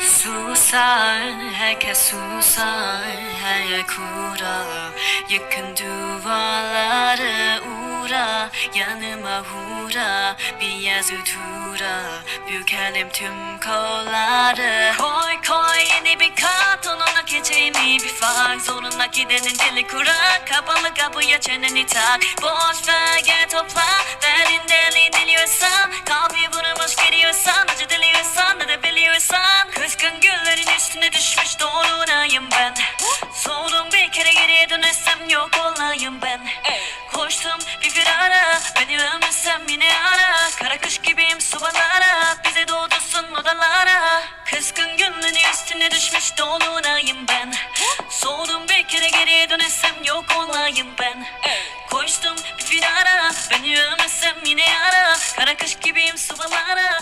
Susar, herkes susar, her yer kura. Yakın duvarları uğra, yanıma hura Bir yazı tura, bükelim tüm kolları. Koy koy yeni bir kat, onunla geçeceğimi bir fark. Zoruna gidenin dili kura, kapalı kapıya çeneni tak Boş ver gel topla, derdin delin diliyorsan Kalbi vurmuş geliyorsan, üstüne düşmüş doğrunayım ben. Soğudum bir kere geriye dönersem yok olayım ben. Koştum bir firara, beni ölmesem yine ara. Kara kış gibiyim subalara, bize doğdursun odalara. Kızgın güllerin üstüne düşmüş dolunayım ben. Soğudum bir kere geriye dönersem yok olayım ben. Koştum bir firara, beni ölmesem yine ara. Kara kış gibiyim subalara,